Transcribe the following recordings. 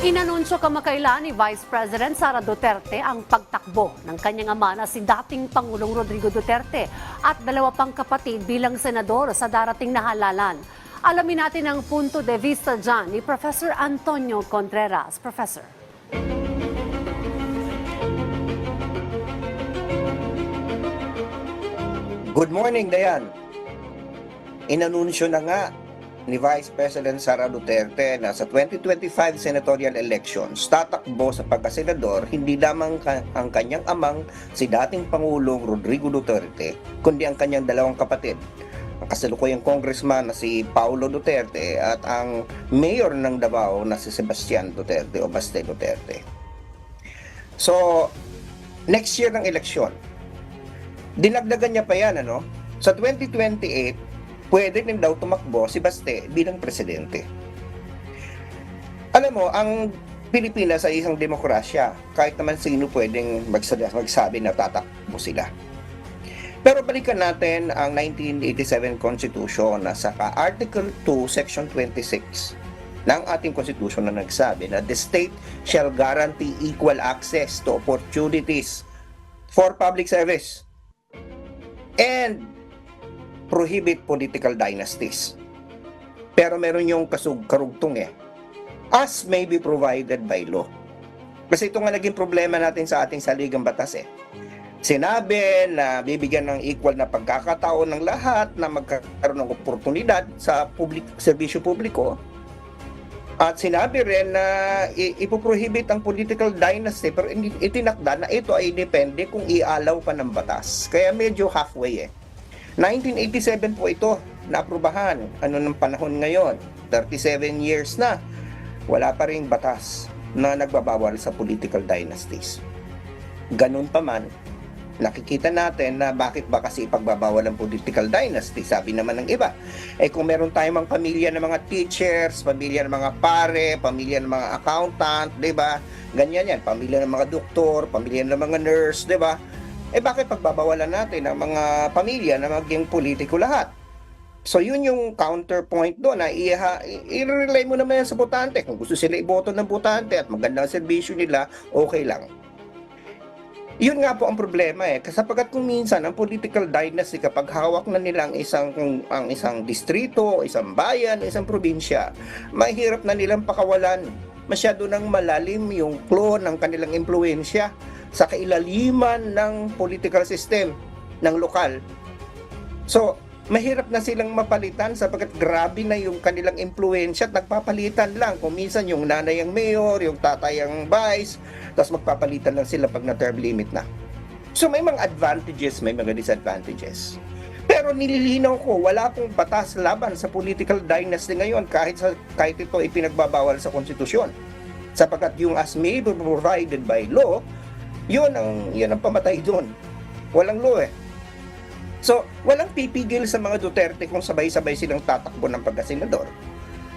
Inanunsyo kamakailan ni Vice President Sara Duterte ang pagtakbo ng kanyang ama na si dating Pangulong Rodrigo Duterte at dalawa pang kapatid bilang senador sa darating na halalan. Alamin natin ang punto de vista dyan ni Professor Antonio Contreras. Professor. Good morning, Dayan. Inanunsyo na nga ni Vice President Sara Duterte na sa 2025 senatorial elections, tatakbo sa pagkasenador hindi lamang ka- ang kanyang amang si dating Pangulong Rodrigo Duterte, kundi ang kanyang dalawang kapatid. Ang kasalukuyang congressman na si Paulo Duterte at ang mayor ng Davao na si Sebastian Duterte o Baste Duterte. So, next year ng eleksyon, dinagdagan niya pa yan, ano? Sa 2028, pwede din daw tumakbo si Baste bilang presidente. Alam mo, ang Pilipinas ay isang demokrasya. Kahit naman sino pwedeng magsabi, magsabi na tatakbo sila. Pero balikan natin ang 1987 Constitution na sa Article 2, Section 26 ng ating Constitution na nagsabi na the state shall guarantee equal access to opportunities for public service and prohibit political dynasties. Pero meron yung kasug karugtong eh. As may be provided by law. Kasi ito nga naging problema natin sa ating saligang batas eh. Sinabi na bibigyan ng equal na pagkakataon ng lahat na magkakaroon ng oportunidad sa public serbisyo publiko. At sinabi rin na ipoprohibit ang political dynasty pero itinakda na ito ay depende kung ialaw pa ng batas. Kaya medyo halfway eh. 1987 po ito naaprubahan. Ano ng panahon ngayon? 37 years na. Wala pa ring batas na nagbabawal sa political dynasties. Ganun pa man, nakikita natin na bakit ba kasi ipagbabawal ang political dynasty, sabi naman ng iba. Eh kung meron tayong mga pamilya ng mga teachers, pamilya ng mga pare, pamilya ng mga accountant, 'di ba? Ganyan 'yan, pamilya ng mga doktor, pamilya ng mga nurse, 'di ba? Eh bakit pagbabawalan natin ang mga pamilya na maging politiko lahat? So yun yung counterpoint doon na i-relay mo naman yan sa botante. Kung gusto sila iboto ng botante at magandang serbisyo nila, okay lang. Yun nga po ang problema eh. Kasi sapagkat kung minsan ang political dynasty kapag hawak na nila ang isang, ang isang distrito, isang bayan, isang probinsya, mahirap na nilang pakawalan. Masyado nang malalim yung claw ng kanilang impluensya sa kailaliman ng political system ng lokal. So, mahirap na silang mapalitan sapagkat grabe na yung kanilang impluensya at nagpapalitan lang. Kung minsan yung nanay ang mayor, yung tatay ang vice, tapos magpapalitan lang sila pag na-term limit na. So may mga advantages, may mga disadvantages. Pero nililinaw ko, wala pong batas laban sa political dynasty ngayon kahit, sa, kahit ito ipinagbabawal sa konstitusyon. Sapagkat yung as may provided by law, yun ang, yun ang pamatay doon. Walang law eh. So, walang pipigil sa mga Duterte kung sabay-sabay silang tatakbo ng pagkasenador.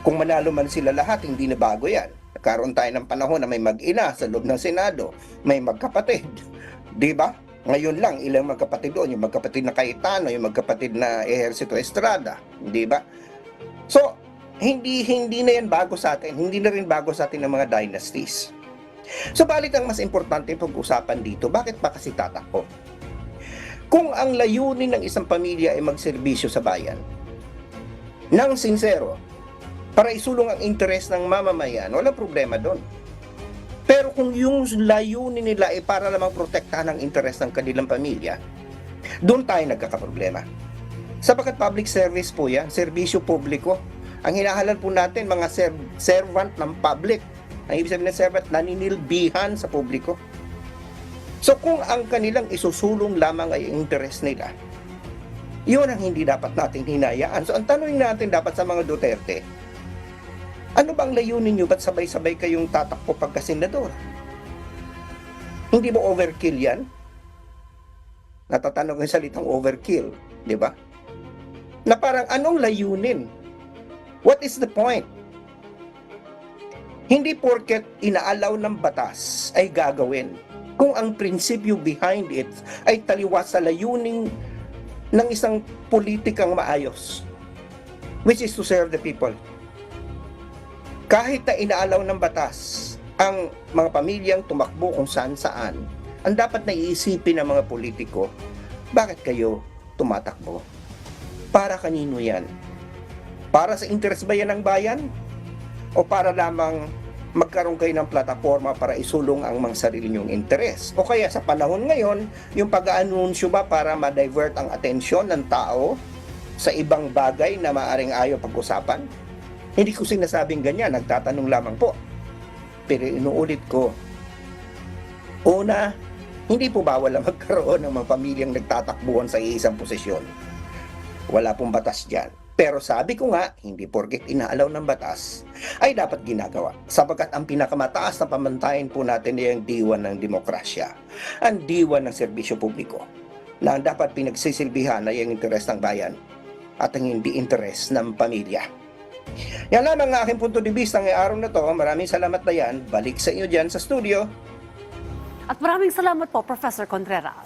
Kung manalo man sila lahat, hindi na bago yan. Nagkaroon tayo ng panahon na may mag-ina sa loob ng Senado, may magkapatid. Di ba? Ngayon lang, ilang magkapatid doon, yung magkapatid na Cayetano, yung magkapatid na Ejercito Estrada. Di ba? So, hindi hindi na yan bago sa atin. Hindi na rin bago sa atin ng mga dynasties. So, balit ang mas importante pag-usapan dito, bakit pa kasi tatakbo? Kung ang layunin ng isang pamilya ay magserbisyo sa bayan, ng sincero, para isulong ang interes ng mamamayan, walang problema doon. Pero kung yung layunin nila ay para lamang protektahan ang interes ng kanilang pamilya, doon tayo nagkakaproblema. Sapagkat public service po yan, serbisyo publiko. Ang hinahalan po natin, mga ser- servant ng public. Ang ibig sabihin ng servant, naninilbihan sa publiko. So kung ang kanilang isusulong lamang ay interes nila, yun ang hindi dapat natin hinayaan. So ang tanong natin dapat sa mga Duterte, ano bang layunin nyo? Ba't sabay-sabay kayong tatakbo pagka-senador? Hindi ba overkill yan? Natatanong yung salitang overkill, di ba? Na parang anong layunin? What is the point? Hindi porket inaalaw ng batas ay gagawin. Kung ang prinsipyo behind it ay taliwas sa layuning ng isang politikang maayos, which is to serve the people kahit na inaalaw ng batas ang mga pamilyang tumakbo kung saan saan, ang dapat na iisipin ng mga politiko, bakit kayo tumatakbo? Para kanino yan? Para sa interes ba yan ng bayan? O para lamang magkaroon kayo ng plataforma para isulong ang mga sarili niyong interes? O kaya sa panahon ngayon, yung pag-aanunsyo ba para ma-divert ang atensyon ng tao sa ibang bagay na maaring ayaw pag-usapan? Hindi ko sinasabing ganyan, nagtatanong lamang po. Pero inuulit ko, una, hindi po bawal ang magkaroon ng mga pamilyang nagtatakbuhan sa isang posisyon. Wala pong batas dyan. Pero sabi ko nga, hindi porket inaalaw ng batas, ay dapat ginagawa. Sapagkat ang pinakamataas na pamantayan po natin ay ang diwan ng demokrasya. Ang diwan ng serbisyo publiko na ang dapat pinagsisilbihan ay ang interes ng bayan at ang hindi interes ng pamilya. Yan lamang ang aking punto de vista ngayong araw na to. Maraming salamat na yan. Balik sa inyo dyan sa studio. At maraming salamat po, Professor Contreras.